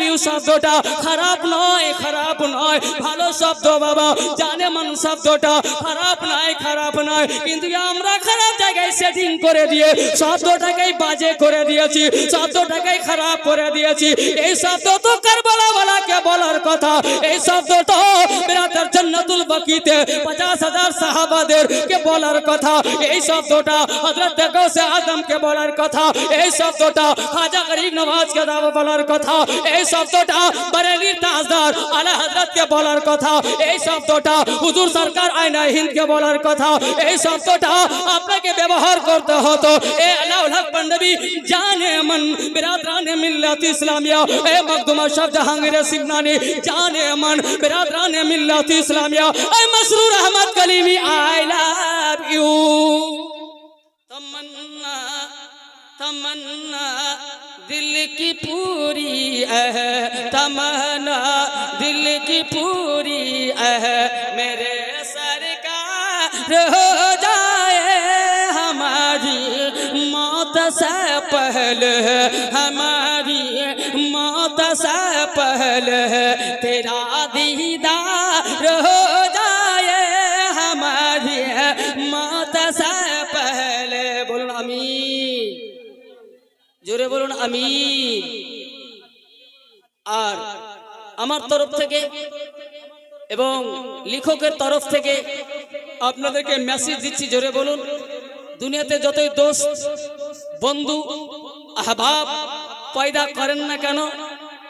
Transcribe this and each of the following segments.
লাভ শব্দটা খারাপ নয় খারাপ নয়। ভালো শব্দ বাবা, জানে মান শব্দটা খারাপ নয় খারাপ নয়। কিন্তু আমরা খারাপ জায়গায় সেটিং করে দিয়ে, শব্দটাকেই বাজে করে দিয়েছি, শব্দটাকেই খারাপ করে দিয়েছি। এই শব্দ তো কারবালা বলাকে বলার কথা। এই শব্দ তো বিরাটার জন্নতুল বাকিতে পঞ্চাশ হাজার সাহাবাদের কে বলার কথা। এই শব্দটা হজরত গৌসে আজমকে বলার কথা। এই শব্দটা খাজা গরিব নওয়াজকে দাও বলার কথা। এই শব্দটা বারেলির তাজদার আলা হযরতকে বলার কথা, এই শব্দটা হুজুর সরকার আয়না হিন্দকে বলার কথা, এই শব্দটা আপনাকে ব্যবহার করতে হতো। এ আলাউল হক পন্ডবী জানে মন বিরাদরানে মিল্লাত ইসলামিয়া। এ মখদুমা শাহ জাহাঙ্গীর সিগনানি জানে মন বিরাদরানে মিল্লাত ইসলামিয়া। এ Masroor Ahmad Kalimi I love you. Tamanna তমন্না। दिल की पूरी अह, तमन्ना, दिल की पूरी अह, मेरे सरकार हो जाए हमारी मौत से पहले, हमारी मौत से पहले। বলুন আমি আর আমার তরফ থেকে এবং লেখকের তরফ থেকে আপনাদেরকে মেসেজ দিচ্ছি, জোরে বলুন। দুনিয়াতে যতই দোষ বন্ধু, আহবাব পয়দা করেন না কেন,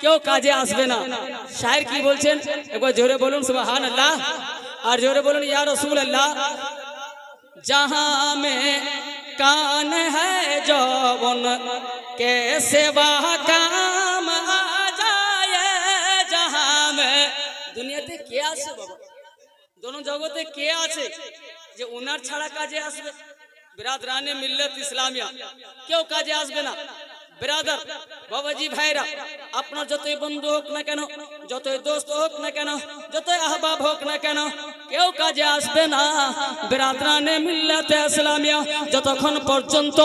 কেউ কাজে আসবে না। সাহের কি বলছেন? একবার জোরে বলুন সুবাহান আল্লাহ আর জোরে বলুন, ইয়া রসুল আল্লাহ যাহা মে কান হ্যাঁ জবন। के सेवा काम आ जाए जहां में দুনিয়াতে কে আছে বাবা দোনো জগতে কে আছে যে ওনার ছাড়া কাজে আসবে বিরাদরানে মিল্লত ইসলামিয়া কেউ কাজে আসবে না বিরাদার বাবাজি ভাইরা আপনার যতই বন্ধু হোক না কেন যতই দোস্ত হোক না কেন যতই আহবাব হোক না কেন কেউ কাজে আসবে না। বিরাদরানে মিল্লাতে ইসলামিয়া, যতক্ষণ পর্যন্ত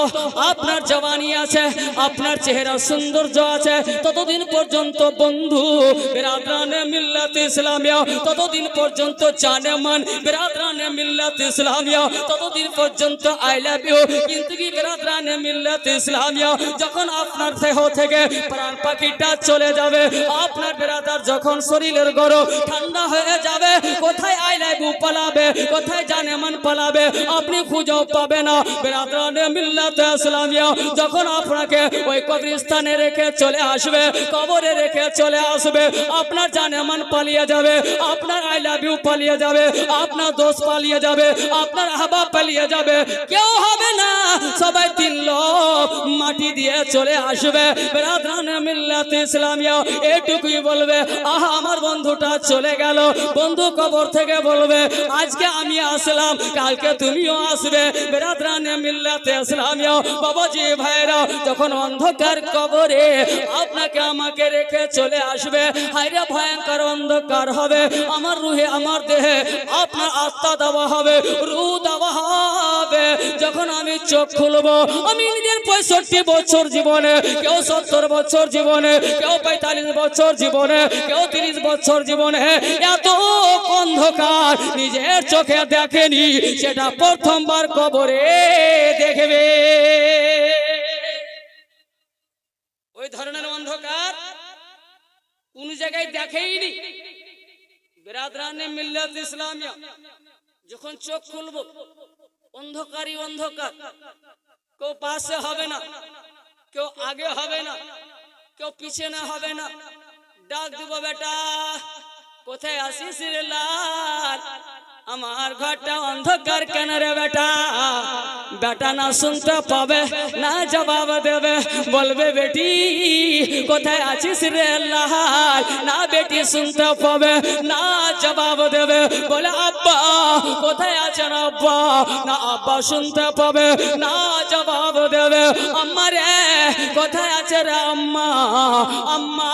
আপনার জওয়ানি আছে, আপনার চেহারা সৌন্দর্য আছে, ততদিন পর্যন্ত বন্ধু বিরাদরানে মিল্লাতে ইসলামিয়া, ততদিন পর্যন্ত জানে মান বিরাদরানে মিল্লাতে ইসলামিয়া, ততদিন পর্যন্ত আই লাভ ইউ কিন্তু কি বিরাদরানে মিল্লাতে ইসলামিয়া, যখন আপনার দেহ থেকে প্রাণ পাখিটা চলে যাবে, আপনার বিরাদার যখন শরীরের গরম ঠান্ডা হয়ে যাবে, কোথায় আই লাভ ইউ পালাবে? কোথায় জানে মান পালাবে? আপনি খুঁজেও পাবে না। বিরাদরানে মিল্লাতে ইসলামিয়া যখন আপনাকে ওই কবরস্থানে রেখে চলে আসবে, কবরে রেখে চলে আসবে, আপনার জানে মান পালিয়ে যাবে, আপনার আই লাভ ইউ পালিয়ে যাবে, আপনার দোষ পালিয়ে যাবে, আপনার আহবাব পালিয়ে যাবে। কেউ হবে না। সবাই তিন লোক মাটি দিয়ে চলে আসবে। বেরাদানে মিল্লাতে ইসলামিয়া এটুকুই বলবে, আহা, আমার বন্ধুটা চলে গেল। বন্ধু কবর থেকে বলবে আজকে আমি আসলাম, কালকে তুমিও আসবে। বাবাজি ভাইরা যখন অন্ধকার কবরে আপনাকে আমাকে রেখে চলে আসবে হাইরা ভয়ঙ্কর অন্ধকার হবে। আমার রুহে, আমার দেহে আপনার আত্মা দেওয়া হবে রু দেওয়া হবে যখন আমি চোখ খুলবো, আমি নিজের পঁয়ষট্টি বছর জীবনে, কেউ সত্তর বছর জীবনে, কেউ পঁয়তাল্লিশ বছর জীবনে, কেউ তিরিশ বছর জীবনে, এত অন্ধকার নিজের চোখে দেখেনি, সেটা প্রথমবার কবরে দেখবে। ওই ধরনের অন্ধকার কোন জায়গায় দেখেইনি। বেরাদরানে মিল্লাত ইসলামিয়া, যখন চোখ খুলবো অন্ধকারই অন্ধকার। কেউ পাশে হবে না, কেউ আগে হবে না, কেউ পিছনে হবে না। ডাক দিব বেটা, কোথায় আসিস রে লাল? আমার ঘরটা অন্ধকার কেন রে বেটা? বেটা না শুনতে পাবে, না জবাব দেবে। বলবে, বেটি, কোথায় আছিস রে লাল না বেটি শুনতে পাবে, না জবাব দেবে। বলে, আব্বা, কোথায় আছেন আব্বা? না আব্বা শুনতে পাবে, না জবাব দেবে। আম্মা রে, কোথায় আছে রে আম্মা? আম্মা,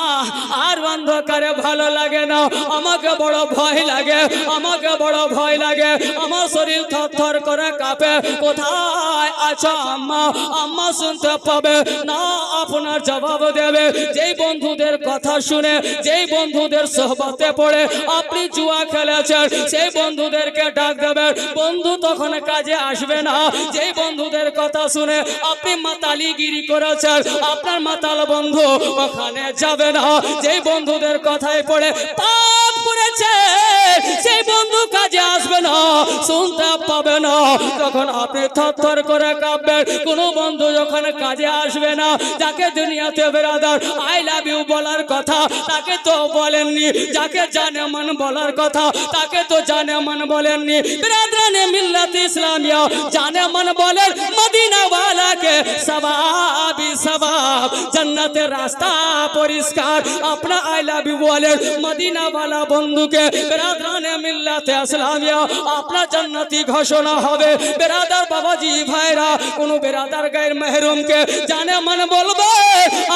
আর অন্ধকারে ভালো লাগে না। আমাকে বড় ভয় লাগে, আমাকে বড় ভয় লাগে। আমার শরীর থর করে কাঁপে। কোথায় আছো আম্মা? আম্মা শুনতে পাবে। না, আপনার জবাব দেবে। যেই বন্ধুদের কথা শুনে, যেই বন্ধুদের সোহবতে পড়ে, আপনি জুয়া খেলেছেন। সেই বন্ধুদেরকে ডাক দেবেন বন্ধু তখন কাজে আসবে না। যেই বন্ধুদের কথা শুনে আপনি মাতালিগিরি করেছেন, আপনার মাতাল বন্ধু ওখানে যাবে না। যেই বন্ধুদের কথায় পড়ে পাপ করেছে। সেই বন্ধু কাজে আসবে না, শুনতে পাবে না। তখন আপনি থর করে কাঁপবেন, কোনো বন্ধু যখন কাজে আসবে না, যাকে দুনিয়াতে বেরাদার আই লাভ ইউ বলার কথা, তাকে তো বলেননি, যাকে জানে মন বলার কথা, তাকে তো জানে মন বলেননি। বেরাদানে মিল্লাত ইসলামিয়া, জানে মন বলেন মদিনা ওয়ালাকে সবাবি সবাব, জান্নাতের রাস্তা পরিষ্কার। আপনা আই লাভ ইউ বলেন মদিনা ওয়ালা বন্ধুকে বেরাদানে মিল্লাতে ইসলামিয়া আপনার জান্নাতি ঘোষণা হবে। বেরাদার বাবাজি, ভাইরা, কোনো বেরাদার গায়ের মেহরুমকে জানে মন বলবে,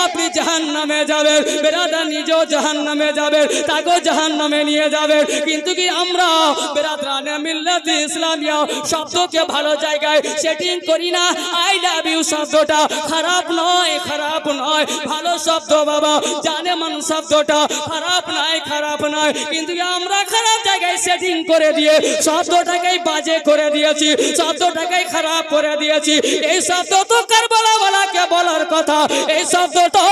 আপনি জাহান নামে যাবেন। বেরাদার নিজেও জাহান নামে যাবেন, তাকেও জাহান নামে নিয়ে যাবেন। কিন্তু কি আমরা বেরাদানে মিল্লাত ইসলামিয়া শব্দকে ভালো জায়গায় সেটিং করি না? আই লাভ ইউ শব্দটা খারাপ নয় খারাপ নয়। ভালো শব্দ বাবা, জানে মন শব্দটা খারাপ নয় খারাপ নয়। কিন্তু আমরা খারাপ? জায়গায় সেটিং করে দিয়ে, শব্দটাকেই বাজে করে দিয়েছি, শব্দটাকেই খারাপ করে দিয়েছি। এই শব্দ তো কারবালা বলাকে বলার কথা। এই শব্দ তো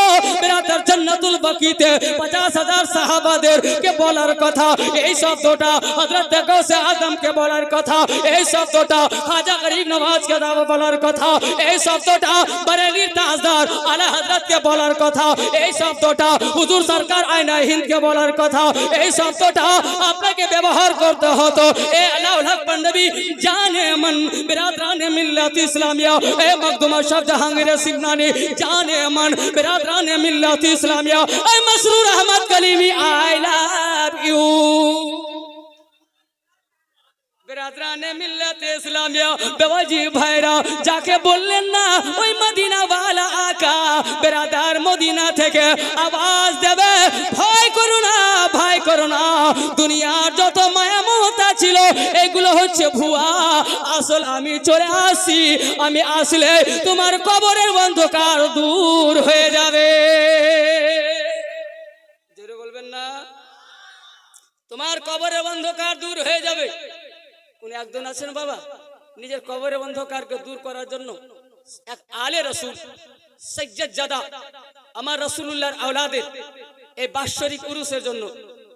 বেরাদার জান্নাতুল বাকিতে পঞ্চাশ হাজার সাহাবাদের কে বলার কথা। এই শব্দটা হযরত গৌসে আজমকে বলার কথা। এই শব্দটা খাজা গরিব নওয়াজকে বলার কথা। এই শব্দটা বরেলির তাজদার আলা হযরতকে বলার কথা। এই শব্দটা হুজুর সরকার আয়না হিন্দকে বলার কথা। এই শব্দটা আপনাকে ব্যবহার করতে হতো এ আলাউল হক নবী জানে মন বিরাদরানে মিল্লাত ইসলামিয়া এ মখদুমা শাহ জাহাঙ্গীর সিগনানি জানে মন বিরাদরানে মিল্লাত ইসলামিয়া এ Masroor Ahmad Kalimi I love you বেরাদরানে মিল্লাতে ইসলামিয়া বেওয়াজি ভাইরা যাকে বললেন না ওই মদিনা ওয়ালা আকা বেরাদার মদিনা থেকে আওয়াজ দেবে হচ্ছে ভুয়া, আসল আমি চলে আসি আমি আসলে তোমার কবরের অন্ধকার দূর হয়ে যাবে। বলবেন না? তোমার কবরের অন্ধকার দূর হয়ে যাবে। কোন একজন আছেন বাবা। নিজের কবরের অন্ধকারকে দূর করার জন্য এক আলে রসুল সৈয়দ জাদা আমার রসুল্লাহর আওলাদের এই বাৎসরিক উরুসের জন্য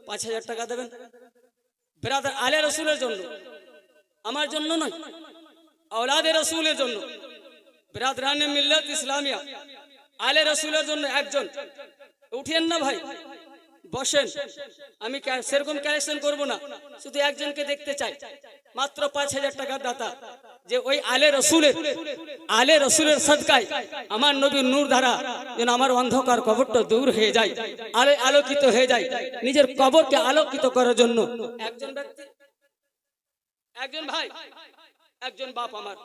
পাঁচ হাজার টাকা দেবেন। বেরাদার আলে রসুলের জন্য আমার জন্য নয় আওলাদের রসুলের জন্য। বেরাদরানে মিল্লাত ইসলামিয়া, আলে রসুলের জন্য একজন। উঠিয়েন না ভাই, বসেন। আমি সেরকম কালেকশন করব না, শুধু একজনকে দেখতে চাই। মাত্র পাঁচ হাজার টাকার দাতা, যে ওই আলে রসুলের আলে রসুলের সদকায় আমার নবীর নূর ধারা যেন আমার অন্ধকার কবরটা দূর হয়ে যায়, আলে আলোকিত হয়ে যায়, নিজের কবরকে আলোকিত করার জন্য। একজন ব্যক্তি একজন ভাই, একজন বাপ আমার।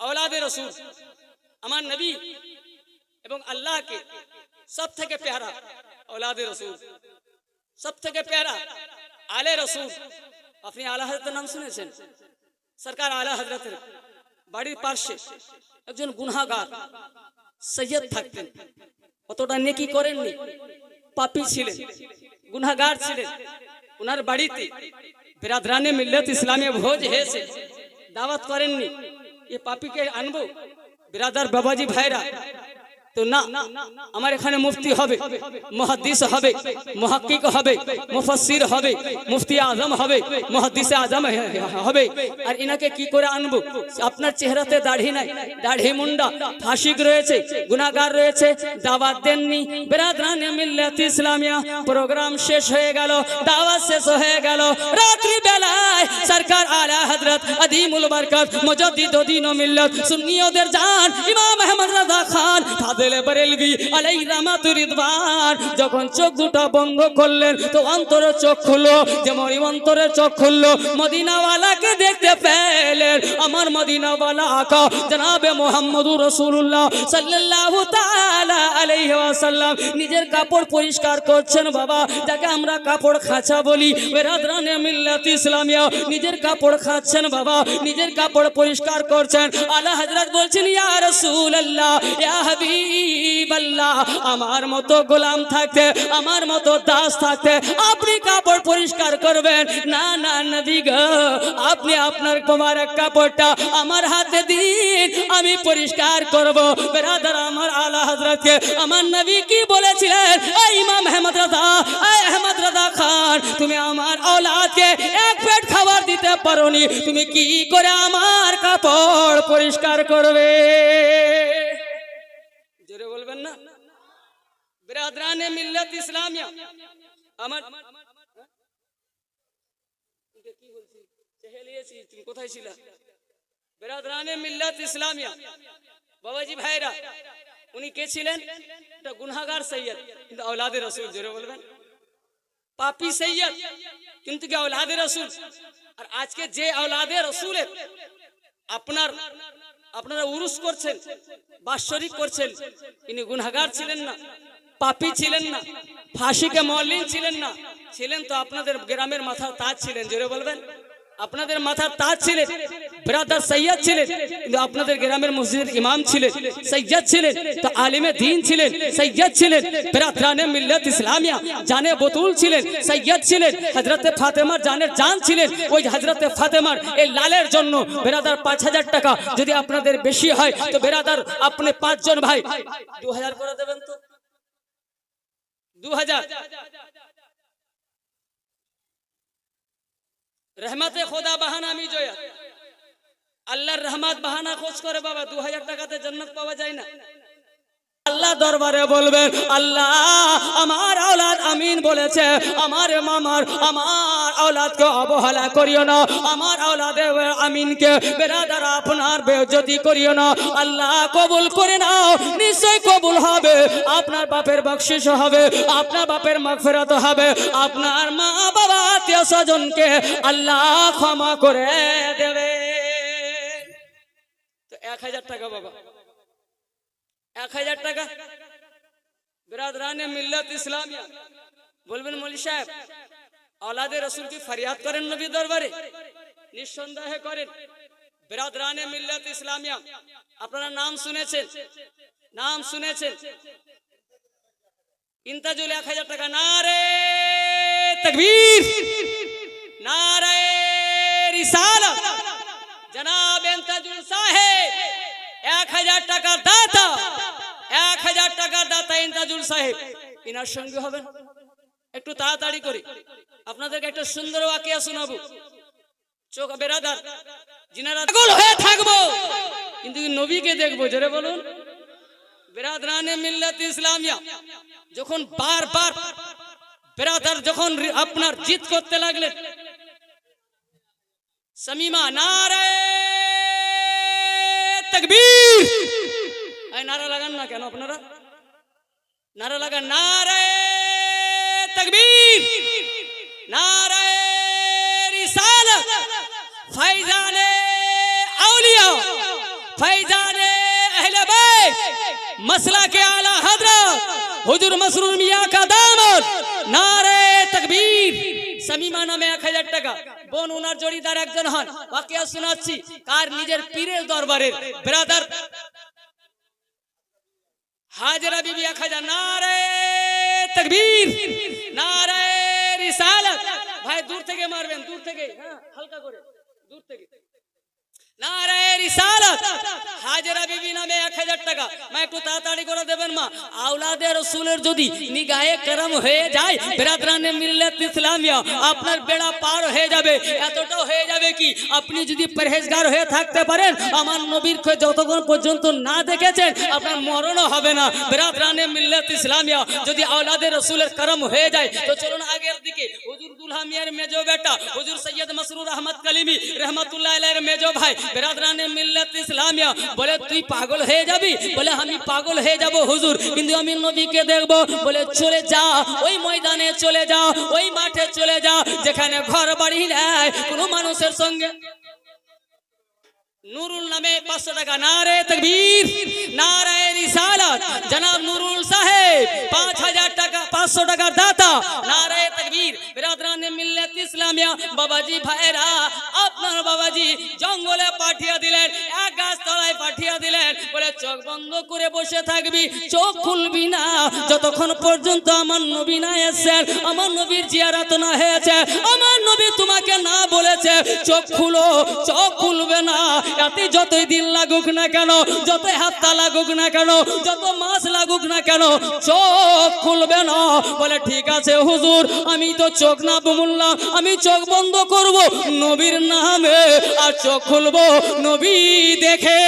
আওলাদে রসুল, আমার নবী এবং আল্লাহকে সব থেকে পেয়ারা আওলাদে রসুল। সব থেকে পেয়ারা আলে রসুল। আপনি আলা হজরতের নাম শুনেছেন? সরকার আলা হজরতের বাড়ির পার্শ্বে একজন গুনাগার সৈয়দ থাকতেন। অতটা নেকি করেননি, পাপি ছিলেন গুনাগার ছিলেন। ওনার বাড়িতে বিরাদরানে মিল্লত ইসলামে ভোজ হয়েছে দাওয়াত করেননি এ পাপিকে আনব বিরাদার বাবাজি ভাইরা তো না, আমার এখানে মুফতি হবে মহাদিস হবে, মহাক্কিক হবে, মুফাসসির হবে, মুফতি আজম হবে মহাদিস আজম হবে। আর ইনাকে কি করে আনব? আপনার চেহারাতে দাড়ি নাই, দাড়ি মুন্ডা, ফাঁসিক রয়েছে, গুনাহগার রয়েছে, দাওয়াত দেননি। বেরাদরানে মিল্লাত ইসলামিয়া, প্রোগ্রাম শেষ হয়ে গেল, দাওয়াত শেষ হয়ে গেল। রাত্রি বেলায় সরকার আলা হযরত আদিমুল বরকত, মুজাদ্দিদ ও মিল্লাত, সুন্নিয়দের জান, ইমাম আহমদ রাজা খান ফাদেলে বরেলভি আলাই রিদওয়ান যখন চোখ দুটো বন্ধ করলেন, তো অন্তরে চোখ খুললো যেমন অন্তরে চোখ খুললো, মদিনাওয়ালাকে দেখতে পেলেন। আমার মদিনাওয়ালা আকা, জনাবে মোহাম্মদুর রসুল্লাহ সাল্লাল্লাহু তাআলা আলাইহি ওয়াসাল্লাম। নিজের কাপড় পরিষ্কার করছেন, বাবা, যাকে আমরা কাপড় খাঁচা বলি। বেরাদরানে মিল্লাত ইসলামিয়া। নিজের কাপড় খাচ্ছেন, বাবা, নিজের কাপড় পরিষ্কার করছেন। আল্লাহ হযরত বলছেন, ইয়া রাসূলুল্লাহ, ইয়া আমার মতো গোলাম থাকতে, আমার মতো দাস থাকতে আপনি কাপড় পরিষ্কার করবেন। না না নদী গ, আপনি আপনার কুমার কাপড়টা আমার হাতে দিন, আমি পরিষ্কার করব। বেরাদার আমার আলা হজরতকে আমার নবী কি বলেছিলেন? ইমাম আহমদ রাজা আহমদ রাজা খান, তুমি আমার কে এক পেট খাবার দিতে পারো তুমি কি করে আমার কাপড় পরিষ্কার করবে? জোরে বলবেন না বিরাদরান মিল্লত ইসলামিয়া আমার কি বলছি চেহেলিয়েছি তুমি কোথায় ছিলা বিরাদরান মিল্লত ইসলামিয়া বাবাজি ভাইরা উনি কে ছিলেন গুনাগার সৈয়দ কিন্তু আওলাদে রসুল জোরে বলবেন পাপি সৈয়দ কিন্তু কি আওলাদে রসুল আর আজকে যে আওলাদে রসুলের আপনার আপনারা উরুস করছেন, বাৎসরিক করছেন তিনি গুনাগার ছিলেন না, পাপি ছিলেন না, ফাঁসিকে মলিন ছিলেন না, ছিলেন তো আপনাদের গ্রামের মাথার তাজ ছিলেন, জোরে বলবেন? আপনাদের মাথার তাজ ছিলেন ব্রাদার সৈয়দ ছিলেন কিন্তু আপনাদের গ্রামের মসজিদের ইমাম ছিলেন সৈয়দ ছিলেন তো আলিমে দিন ছিলেন সৈয়দ ছিলেন বেরাদানে মিল্লাত ইসলামিয়া জানে বতুল ছিলেন সৈয়দ ছিলেন হজরতে ফাতেমার জানের জান ছিলেন ওই হজরতে ফাতেমার এই লালের জন্য বেরাদার পাঁচ হাজার টাকা যদি আপনাদের বেশি হয়, তো বেরাদার আপনি পাঁচজন ভাই। দু হাজার করে দেবেন তো? দু হাজার রহমতে খোদা বাহানা আমি জয়া। আল্লাহর রহমত বাহানা খোঁজ করে বাবা, দু হাজার টাকাতে জন্নত পাওয়া যায় না। আল্লাহ দরবারে বলবেন, আল্লাহ, আমার আওলাদ আমিন বলেছে, আমার মামার, আমার আওলাদকে অবহেলা করিও না। আমার আওলাদে আমিনকে, বেরাদার আপনার বেজতি করিও না। আল্লাহ কবুল করে নাও, নিশ্চয় কবুল হবে। আপনার বাপের বকশিস হবে, আপনার বাপের মাগফিরাত হবে। আপনার মা বাবা আত্মীয় স্বজনকে আল্লাহ ক্ষমা করে দেবে। এক হাজার টাকা বাবা। এক হাজার টাকা। বিরাদরানে মিল্লাত ইসলামিয়া। বলবেন মলি সাহেব আলাদে রসুল কি ফরিয়াদ করেন নবী দরবারে? নিঃসন্দেহে করেন। বিরাদরানে মিল্লাত ইসলামিয়া। আপনারা নাম শুনেছেন? নাম শুনেছেন? ইন্তাজুল এক হাজার টাকা। না রে তকবীর! না রে জনাব ইন্তাজুল সাহেব, এক হাজার টাকার দাতা। এক হাজার টাকার দাতা ইন্তাজুল সাহেব। ইনার সঙ্গে হবেন? একটু তাড়াতাড়ি করে। আপনাদেরকে একটা সুন্দর বাকিয়া শোনাবো। চোখ বেরাদার যিনারা পাগল হয়ে থাকব। কিন্তু নবীকে দেখব, জোরে বলুন। বেরাদরানে মিল্লাত ইসলামিয়া, যখন বারবার বেরাদার যখন রি- আপনার জিত করতে লাগলেন, সমিমা, নারে তকবীর। এই নারা লাগান না কেন আপনারা? নারা লাগান, নারে তকবীর নারে রিসালাত ফাইজানে আউলিয়া ফাইজানে আহলে বাইত মসলা के आला हजरत हुजूर मसरूर मियां का दामद नारे तकबीर সামিমা নামে এক হাজার টাকা বোন ওনার জড়িদার একজন হন বাকিয়া শোনাচ্ছি কার নিজের পীরের দরবারের ব্রাদার হাজরা বিবি এক হাজার নারে তকবীর। নারায় রিসালাত। ভাই দূর থেকে মারবেন দূর থেকে। হ্যাঁ হালকা করে। দূর থেকে। আপনি যদি পরহেজগার হয়ে থাকতে পারেন, আমার নবীর যতক্ষণ পর্যন্ত না দেখেছেন, আপনার মরণও হবে না। বেরাদরানে মিল্লাত ইসলামিয়া, যদি আওলাদে রসুলের করম হয়ে যায়, তো চলুন আগের দিকে। হুজুর দুলহা মিয়ার মেজো বেটা, হুজুর সৈয়দ মসরুর আহমদ কলিমি, রহমতুল্লাহ মেজো ভাই বেরাদরানে মিল্লাত ইসলামিয়া বলে তুই পাগল হয়ে যাবি বলে আমি পাগল হয়ে যাব হুজুর কিন্তু আমি নবীকে দেখব বলে চলে যা ওই ময়দানে চলে যা ওই মাঠে চলে যা যেখানে ঘর বাড়ি নেয় কোনো মানুষের সঙ্গে নুরুল নামে পাঁচশো টাকা নারে তকবীর নারে রিসালাত। জনাব নুরুল সাহেব, পাঁচ হাজার টাকা, পাঁচশো টাকার দাতা। নারে তকবীর, বিরাদরান মিল্লাত ইসলামিয়া। বাবাজি ভাইরা আপনার বাবাজি জঙ্গলে পাঠিয়ে দিলেন, এক গাছ তলায় পাঠিয়ে দিলেন। বলে, চোখ বন্ধ করে বসে থাকবি, চোখ খুলবি না। যতক্ষণ পর্যন্ত আমার নবী না এসেছেন, আমার নবীর জিয়ারাত না হয়েছে, আমার নবী তোমাকে না বলেছে, চোখ খুলো, চোখ খুলবে না। এতে যতই দিন লাগুক না কেন, যতই হাতটা লাগুক না কেন, যত মাস লাগুক না কেন, চোখ খুলবে না বলে, ঠিক আছে হুজুর, আমি তো চোখ না বুমুল্লাম আমি চোখ বন্ধ করব নবীর নামে আর চোখ খুলবো নবী দেখে।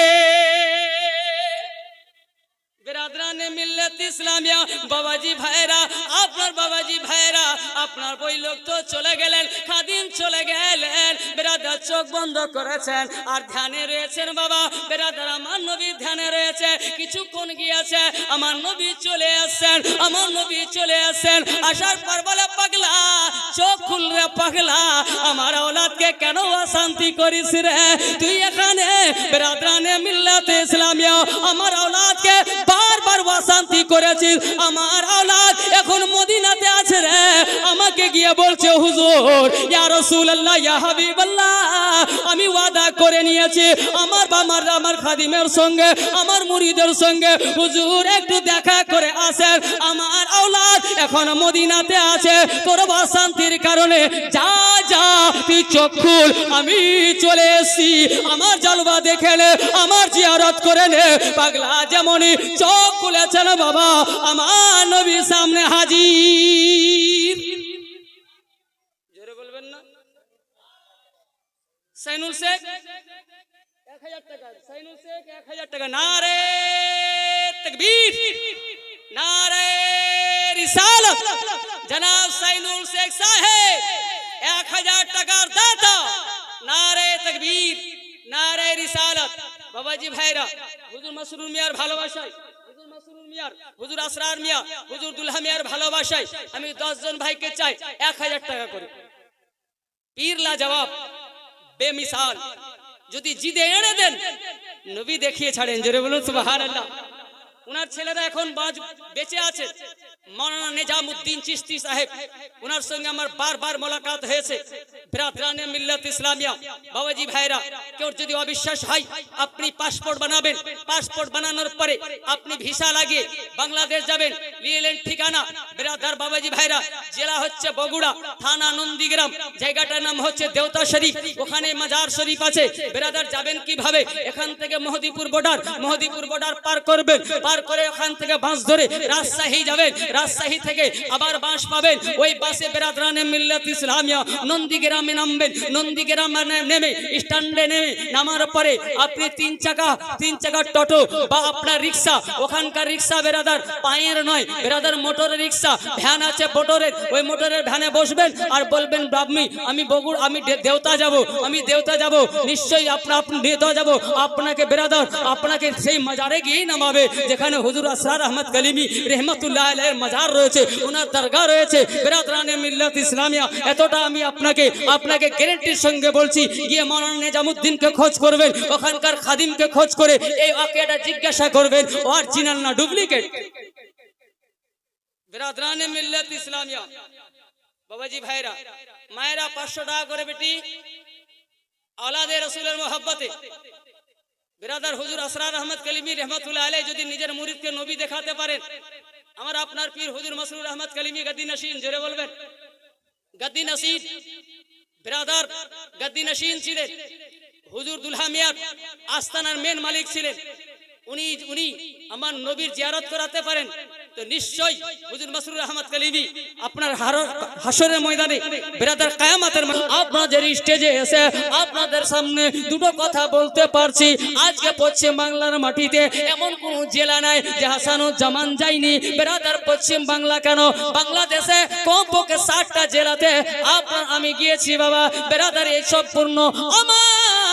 বেরাদরানে মিল্লাত ইসলামিয়া, বাবাজি ভাইরা আপনার বই লোক তো চলে গেলেন, খাদিম চলে গেলেন। বেরাদার চোখ বন্ধ করেছেন, আর ধ্যানে রয়েছেন বাবা। বেরাদার, আমার নবী ধ্যানে রয়েছে, কিছুক্ষণ গিয়েছে, আমার নবী চলে আসছেন, আমার নবী চলে আসছেন। আসার পর বলে, পাগলা, চোখ খুলরে পাগলা, আমার ওলাদকে কেন অশান্তি করিস রে? তুই এখানে বেরাদরানে মিল্লাত ইসলামিয়া, আমার ওলাদকে বারবার অশান্তি করেছিস, আমার আওলাদ এখন মদিনাতে আছে রে। আমাকে গিয়ে বলছে, হুজুর, ইয়া রাসূলুল্লাহ, ইয়া হাবিবাল্লাহ, আমি ওয়াদা করে নিয়েছি। আমার বামার আমার খাদিমের সঙ্গে, আমার মুরিদের সঙ্গে। হুজুর, একটু দেখা করে আসেন। আমার আওলাদ এখন মদিনাতে আছে। তোর অশান্তির কারণে যা তুই চোখ আমি চলে এসছি। আমার জালবা দেখে নে, আমার জিয়ারত করে নে। পাগলা যেমনই চোখ খুলেছেন বাবা, আমার নবী সামনে হাজির। না? এক হাজার টাকা টাকা। নারে তকবীর রিসালত। জনাব সাইনুল শেখ সাহেব এক হাজার টাকার দাতা। নারে তকবীর, নারে রিসালত। বাবাজি ভাইরা, হুজুর মাসরুর মিয়ার ভালোবাসায় মিয়ার, হুজুর আসরার মিয়া, হুজুর দুলহা মিয়ার ভালোবাসায় আমি জন ভাইকে চাই এক হাজার টাকা করে। পীরলা জবাব, বেমিসাল। যদি জিদে এনে দেন, নবী দেখিয়ে ছাড়েন। জোরে বলুন, সুবহানাল্লাহ। ওনার ছেলেরা এখন বাজ বেঁচে আছে। মৌলানা নিজামুদ্দিন চিস্তি সাহেব ওনার সঙ্গে আমার বারবার মোলাকাত হয়েছে। মিল্লাত ইসলামিয়া। বাবাজি ভাইরা, কেউ যদি পাসপোর্ট বানাবেন। পাসপোর্ট বানানোর পরে ভিসা বাংলাদেশ যাবেন। ঠিকানা। বাবাজি ভাইরা, জেলা হচ্ছে বগুড়া, থানা নন্দীগ্রাম। জায়গাটার নাম হচ্ছে দেওতা শরীফ। ওখানে মাজার শরীফ আছে। ব্রাদার যাবেন কীভাবে? এখান থেকে মহদীপুর বর্ডার মহদীপুর বর্ডার পার করবেন। পার করে ওখান থেকে বাস ধরে রাজশাহী যাবেন। রাজশাহী থেকে আবার বাস পাবেন। ওই বাসে বেরাদরানে মিল্লাত ইসলামিয়া, নন্দীগ্রামে নামবেন। নন্দীগ্রামে নেমে, স্ট্যান্ডে নেমে নামার পরে আপনি তিন চাকা তিন চাকা টোটো বা আপনার রিক্সা, ওখানকার রিক্সা বেরাদার পায়ের নয় বেরাদার মোটর রিক্সা, ভ্যান আছে মোটরের, ওই মোটরের ভ্যানে বসবেন আর বলবেন আপনি আমি বগুড়, আমি দেওতা যাব, আমি দেওতা যাব, নিশ্চয়ই আপনার আপনি দেওতা যাব, আপনাকে বেরাদার আপনাকে সেই মাজারে গিয়েই নামাবে, যেখানে হুজুর আসরার আহমদ কলিমি রহমতুল্লাহ আলাইহির মাজার রয়েছে ওনার দরগা রয়েছে। বেরাদরানে মিল্লাত ইসলামিয়া, এতটা আমি আপনাকে আপনাকে গ্যারেন্টির সঙ্গে বলছি, গিয়ে মৌলানা নিজামুদ্দিনকে খোঁজ করবেন, ওখানকার খাদিমকে খোঁজ করে এই ওকেটা জিজ্ঞাসা করবেন অরিজিনাল না ডুপ্লিকেট বেরাদরানে মিল্লাত ইসলামিয়া। বাবাজি ভাইরা, মায়েরা পাঁচশো টাকা করে বেটি আলাদে রসুলের মোহাব্বতে। বিরাদার হুজুর আসরার আহমদ কলিমি রহমতুল্লাহ আলাই যদি নিজের মুরিদকে নবী দেখাতে পারেন। আমার আপনার পীর হুজুর মসরুর আহমদ কালিমি গদ্দি নসীন, জোরে বলবেন। গদ্দি নসীন, বিরাদার গদ্দি নসীন ছিলেন। হুজুর দুলহা মিয়ার আস্তানার মেন মালিক ছিলেন। উনি উনি আমার নবীর জিয়ারত করাতে পারেন। তো নিশ্চয়ই হুজুর মাসরুর আহমদ আপনার হাসরের ময়দানে আপনাদের স্টেজে এসে আপনাদের সামনে দুটো কথা বলতে পারছি। আজকে পশ্চিম বাংলার মাটিতে এমন কোন জেলা নাই যে হাসানুজ্জামান যায়নি। বেরাদার পশ্চিম বাংলা কেন? বাংলাদেশে কমপক্ষে ষাটটা জেলাতে আপনার আমি গিয়েছি বাবা। বেরাদার এইসব পূর্ণ আমার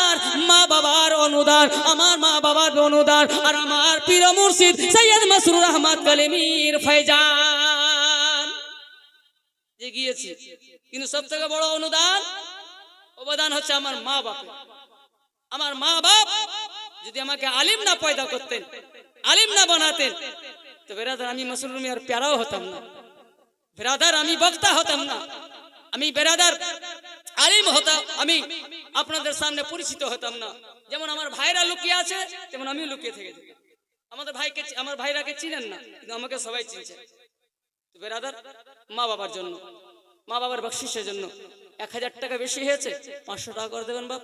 মা বাবার অনুদান, আমার মা বাবার অনুদান, আর আমার পীর মুর্শিদ সৈয়দ মাসরুর আহমদ কালিমির ফৈজান গিয়েছি কিন্তু সব থেকে বড় অনুদান, অবদান হচ্ছে আমার মা বাপ আমার মা বাপ যদি আমাকে আলিম না পয়দা করতেন, আলিম না বানাতেন, তো বেরাদার, আমি মাসরুর মিয়ার প্যারাও হতাম না। বেরাদার, আমি বক্তা হতাম না। আমি বেরাদার, আলিম হতাম আমি। আপনাদের সামনে পরিচিত হতাম না। যেমন আমার ভাইরা লুকিয়ে আছে, তেমন আমিও লুকিয়ে থেকে আমাদের ভাইকে আমার ভাইরাকে চিনেন না, কিন্তু আমাকে সবাই চিনছে। বেরাদার মা বাবার জন্য মা বাবার বকশিসের জন্য এক হাজার টাকা বেশি হয়েছে, পাঁচশো টাকা করে দেবেন বাপ।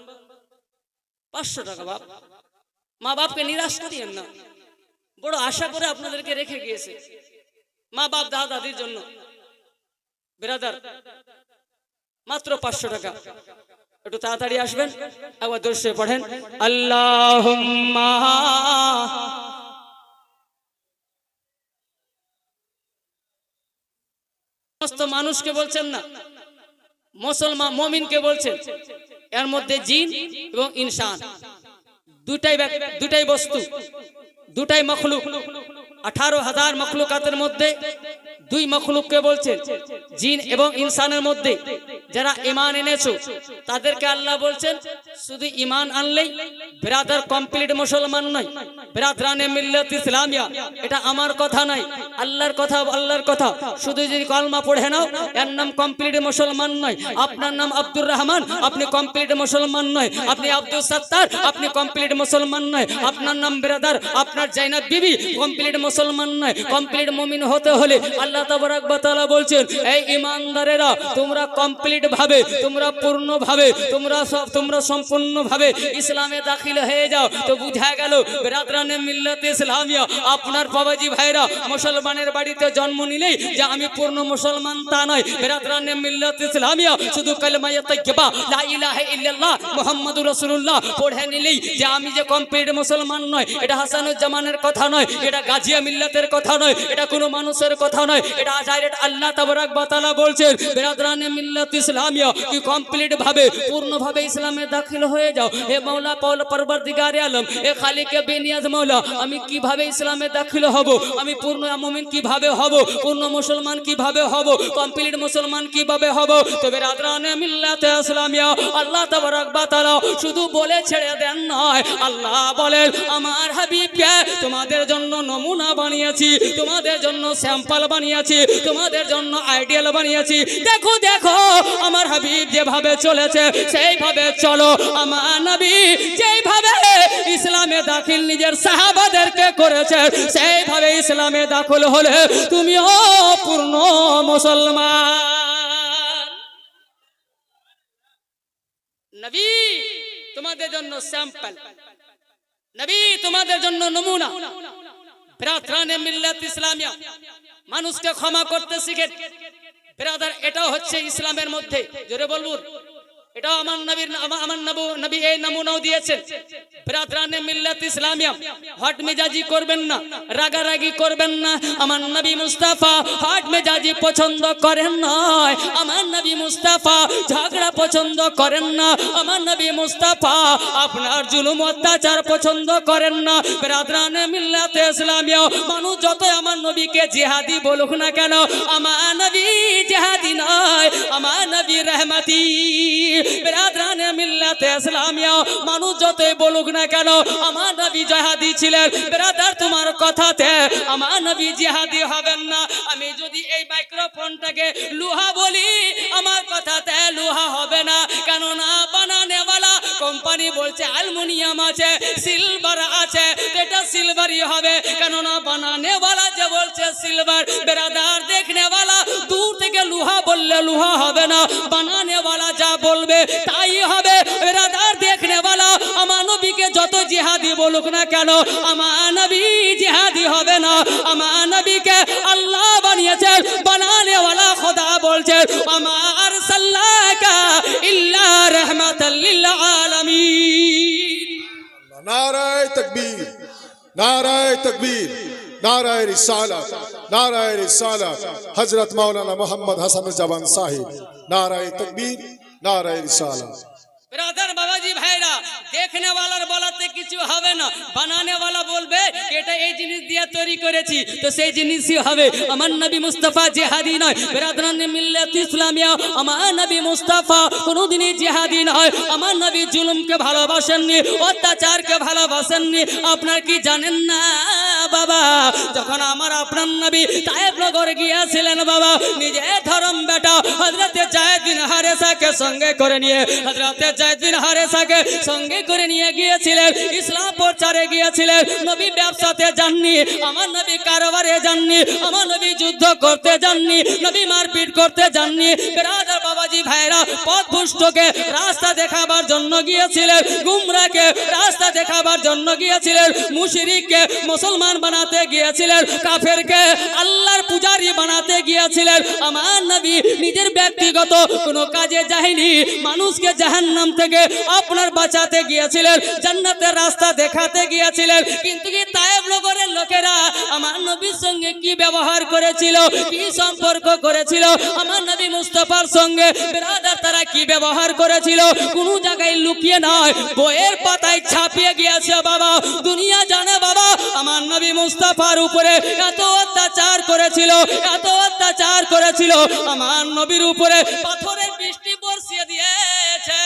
পাঁচশো টাকা বাপ। মা বাপকে নিরাশ করিয়েন না। বড় আশা করে আপনাদেরকে রেখে গিয়েছে। মা বাপ দাদা দাদির জন্য। বেরাদার, মাত্র পাঁচশো টাকা। একটু তাড়াতাড়ি আসবেন? একবার দর্শে পড়েন। আল্লাহ সমস্ত মানুষকে বলছেন না, মুসলমান, মমিনকে বলছেন। এর মধ্যে জিন এবং ইনসান। দুটাই দুটাই বস্তু, দুটাই মখলুক। আঠারো হাজার মখলুকাতের মধ্যে দুই মখলুককে বলছেন, জিন এবং ইনসানের মধ্যে। যারা ইমান এনেছো তাদেরকে আল্লাহ বলছেন শুধু ইমান আনলেই ব্রাদার কমপ্লিট মুসলমান নয়। ব্রাদরানে মিল্লাত ইসলামিয়া। এটা আমার কথা নয় আল্লাহর কথা আল্লাহর কথা। শুধু যদি কলমা পড়ে নাও, এর নাম কমপ্লিট মুসলমান নয়। আপনার নাম আব্দুর রহমান, আপনি কমপ্লিট মুসলমান নয়। আপনি আব্দুল সত্তার, আপনি কমপ্লিট মুসলমান নয়। আপনার নাম ব্রাদার, আপনার জাইনাব বিবি কমপ্লিট মুসলমান নয়। কমপ্লিট মুমিন হতে হলে আল্লাহ তাবারাক ওয়া তাআলা বলছেন, এই ইমানদারেরা, তোমরা কমপ্লিট ভাবে, তোমরা পূর্ণ ভাবে, তোমরা সব তোমরা সম্পূর্ণ ভাবে ইসলামে দাখিল হয়ে যাও। তো বুঝা গেল, ব্রাদরানে মিল্লাত ইসলামিয়া। আপনার বাবাজি ভাইরা, মুসলমানের বাড়িতে জন্ম নিলেই যে আমি পূর্ণ মুসলমান তা নয়। ব্রাদরানে মিল্লাত ইসলামিয়া, শুধু কালেমায়ে তাইয়্যিবা, লা ইলাহা ইল্লাল্লাহ মুহাম্মাদুর রাসূলুল্লাহ পড়ে নিলেই যে আমি যে কমপ্লিট মুসলমান নয়, এটা হাসানুজ্জামানের কথা নয়, এটা গাজিয়া মিল্লাতের কথা নয়, এটা কোনো মানুষের কথা নয়, এটা ডাইরেক্ট আল্লাহ তাবারাক ওয়া তাআলা বলছেন বিরাদরানে মিল্লাত ইসলামিয়া, কি কমপ্লিট ভাবে পূর্ণ ভাবে ইসলামে দাখিল হয়ে যাও। হে মাওলা, পাওলা পরবর্তীগারে আলম এ খালিকে বেনিয়াজ মাওলা আমি কীভাবে ইসলামে দাখিল হব? আমি পূর্ণ মুমিন কীভাবে হব? পূর্ণ মুসলমান কীভাবে হব? কমপ্লিট মুসলমান কীভাবে হব? তো বিরাদরানে মিল্লাত ইসলামিয়া আল্লাহ তাবারাক তাআলা শুধু বলে ছেড়ে দেন নয়, আল্লাহ বলেন, আমার হাবিবকে তোমাদের জন্য নমুনা বানিয়েছি, তোমাদের জন্য স্যাম্পল বানিয়েছি, তোমাদের জন্য আইডিয়াল বানিয়েছি। দেখো দেখো, আমার হাবিব যেভাবে চলেছে, সেইভাবে চলো। আমার নবী যেইভাবে ইসলামে দাখিল, নিজের সাহাবাদেরকে করেছে, সেইভাবে ইসলামে দাখিল হলে তুমিও পূর্ণ মুসলমান। ইসলামিয়া। মানুষকে ক্ষমা করতে শিখে এটাও হচ্ছে ইসলামের মধ্যে। জোরে বলবুন এটাও আমার নবীর আমা- আমার নবু নবী এই নমুনাও দিয়েছেন। ব্রাদরানে মিল্লাত ইসলামিয়া। হট মেজাজি করবেন না, রাগারাগি করবেন না। আমার নবী মুস্তাফা হট মেজাজি পছন্দ করেন নয় আমার নবী মুস্তাফা ঝগড়া পছন্দ করেন না। আমার নবী মুস্তাফা আপনার জুলুম অত্যাচার পছন্দ করেন না। ব্রাদরানে মিল্লাতে ইসলামিয়া। মানুষ যত আমার নবীকে জিহাদি বলুক না কেন, আমার নবী জিহাদি নয়, আমার নবী রহমতি। মানুষ যতই বলুক না কেন, আমার নবী জিহাদি ছিলেন। ব্রাদার, তোমার কথাতে আমার নবী হবেন না। আমি যদি এই মাইক্রোফোনটাকে লুহা বলি, আমার কথাতে লুহা হবে না। কেননা বানানেওয়ালা কোম্পানি বলছে, অ্যালুমিনিয়াম আছে, সিলভার আছে এটা সিলভারই হবে। কেননা বানানেওয়ালা যে বলছে সিলভার নারায় রিসালাত নারায় রিসালাত হযরত মাওলানা মোহাম্মদ হাসানুজ্জামান সাহেব নারায় তাকবীর নারায় ব্রাদার বাবাজি ভাইরা, দেখনে ওয়ালার কিছু হবে না, বানানে বলবে, এটা এই জিনিস দিয়ে তৈরি করেছি। তো সেই জিনিসই হবে। আমার নবী মুস্তাফা জেহাদি নয়। ব্রাদারান মিল্লাত ইসলামিয়া, আমার নবী মুস্তাফা কোনোদিনই জেহাদি নয়। আমার নবী জুলুমকে ভালোবাসেননি, অত্যাচারকে ভালোবাসেননি। আপনার কি জানেন না? বাবা। যখন আমার আপনার নবী তায়েব নগর গিয়েছিলেন বাবা, নিজে ধরম বেটা হজরতে জায়দিন হারেসাকে সঙ্গে করে নিয়ে হজরতে জায়দিন হারেসাকে সঙ্গে করে নিয়ে গিয়েছিলেন, ইসলাম প্রচারে গিয়েছিলেন, নবী ব্যবসাতে যাননি, আমার নবী কারবারে যাননি, আমার নবী যুদ্ধ করতে যাননি, নবী মারপিট করতে যাননি। বেরাদার বাবাজি ভাইরা পথ ভুষ্টকে রাস্তা দেখাবার জন্য গিয়েছিলেন, গুমরাকে রাস্তা দেখাবার জন্য গিয়েছিলেন, মুশরিককে মুসলমান বানাতে গিয়েছিলেন। কাফেরকে আল্লাহর পূজারি বানাতে গিয়েছিলেন। আমার নবী নিজের ব্যক্তিগত কোনো কাজে যায়নি। মানুষকে জাহান্নাম থেকে আপনার বাঁচাতে গিয়েছিলেন। জান্নাতের রাস্তা দেখাতে গিয়েছিলেন। কিন্তু কি তায়েব নগরের লোকেরা আমার নবীর সঙ্গে কি ব্যবহার করেছিল, কি সম্পর্ক করেছিল, আমার নবী মুস্তফার সঙ্গে ব্রাদার তারা কি ব্যবহার করেছিল, কোনো জায়গায় লুকিয়ে নয়। বইয়ের পাতায় ছাপিয়ে গিয়েছে বাবা। দুনিয়া জানে বাবা, আমার নবী মুস্তাফার উপরে এত অত্যাচার করেছিল, এত অত্যাচার করেছিল, আমার নবীর উপরে পাথরের বৃষ্টি বর্ষিয়ে দিয়েছে।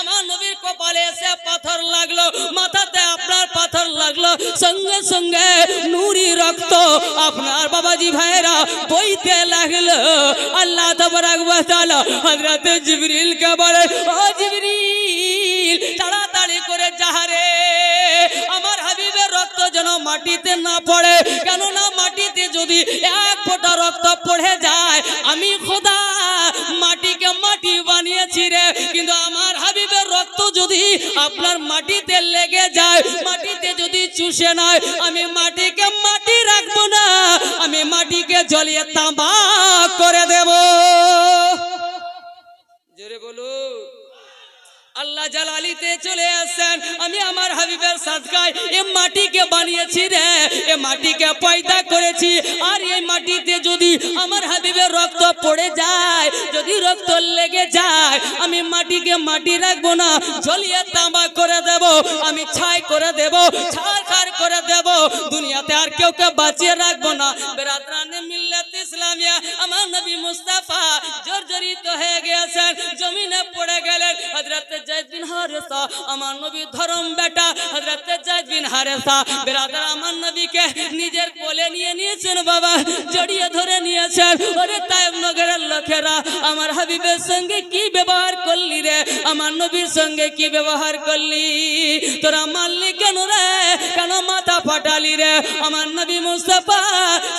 আমার নবীর কপালে এসে পাথর লাগল, মাথাতে আপনার পাথর লাগল, সঙ্গে সঙ্গে নুরি রক্ত আপনার বাবাজি ভাইরা বইতে লাগল। আল্লাহ তবরাক হযরত জিবরিল কে বলে, ও জিবরিল মাটিতে না পড়ে, কেননা মাটিতে যদি এক ফোঁটা রক্ত পড়ে যায়, আমি খোদা, মাটিকে মাটি বানিয়েছি রে। কিন্তু আমার হাবিবের রক্ত যদি আপনার মাটিতে লেগে যায়, মাটিতে যদি চুষে নয়, আমি মাটিকে মাটি রাখব না, আমি মাটিকে জ্বলিয়ে তামা জালালিতে চলে আসছেন। আমি আমার হাবিবের সাদকায় এ মাটিকে বানিয়েছি রে, এ মাটিকে পয়দা করেছি। আর এই মাটিতে যদি আমার হাবিবের রক্ত পড়ে যায়, যদি রক্ত লেগে যায়, আমি মাটিকে মাটি রাখব না জ্বলিয়ে তামা করে দেব, আমি ছাই করে দেব ছাড়খাড় করে দেব। দুনিয়াতে আর কেউ কে বাঁচিয়ে রাখব না। বেরাতরানে মিল্লাত ইসলামিয়া, আমার আমার নবী ধরম বেটা, হযরত জায়েদ হারেসা। বেরাদার আমার নবীকে নিজের কোলে নিয়ে নিয়েছেন বাবা, জড়িয়ে ধরে নিয়েছেন। ওরে তায়েব নগরের লোকেরা, আমার হাবিবের সঙ্গে কি ব্যবহার করলি রে? আমার নবীর সঙ্গে কি ব্যবহার করলি? তোরা মারলি কেন রে? কেন মাথা ফাটালি রে? আমার নবী মুস্তাফা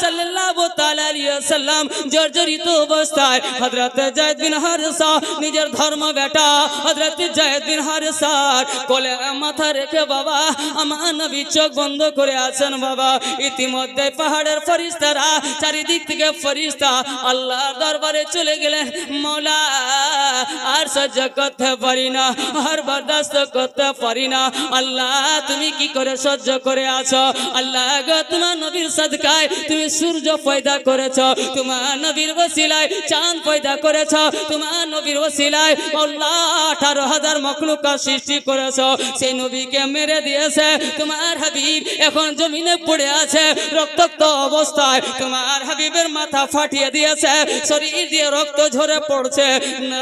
সাল্লাল্লাহু তাআলা জর্জরিত অবস্থায় হযরত জায়েদ বিন নিজের ধর্ম বেটা। হযরত জায়েদ বিন হারেসার কোলে মাথা রেখে, বাবা, আমার নবী চোখ বন্ধ করে আছেন, বাবা। ইতিমধ্যে পাহাড়ের ফরিস্তারা চারিদিক থেকে ফরিস্তা আল্লাহর দরবারে চলে গেলেন মৌলা, আর সহ্য করতে পারি না, আর বরদাস্ত করতে পারি না। আল্লাহ, তুমি কি করে সহ্য করে আছো? আল্লাহ গো, তোমার নবীর সদকায় তুমি সূর্য পয়দা করেছ, তোমার নবীর ওসিলায় চাঁদ পয়দা করেছ, তোমার নবীর ওসিলায় আল্লাহ আঠারো হাজার মখলুকা সৃষ্টি করেছ। সেই নবীকে মেরে দিয়েছে, তোমার হাবিব এখন জমিনে পড়ে আছে, রক্তাক্ত অবস্থায় তোমার হাবিবের মাথা ফাটিয়ে দিয়েছে, শরীর দিয়ে রক্ত ঝরে পড়ছে।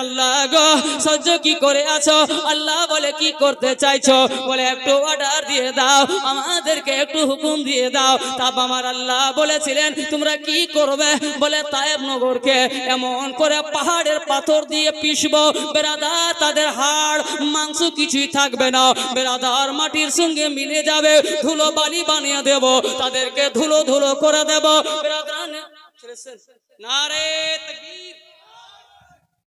আল্লাহ গো, সহ্য কি করে আছো? আল্লাহ বলে, কি করতে চাইছো? বলে, একটু অর্ডার দিয়ে দাও, আমাদেরকে একটু হুকুম দিয়ে দাও। তাপ আমার আল্লাহ বলেছিলেন, তোমরা কি করবে? বলে তায়েব নগরকে এমন করে পাহাড়ের পাথর দিয়ে পিসবো বেরাদা তাদের হাড়, মাংস কিছুই থাকবে না। বেরাদার মাটির সঙ্গে মিলে যাবে, ধুলো বালি বানিয়ে দেব, তাদেরকে ধুলো ধুলো করে দেব। বেড়াদা নারে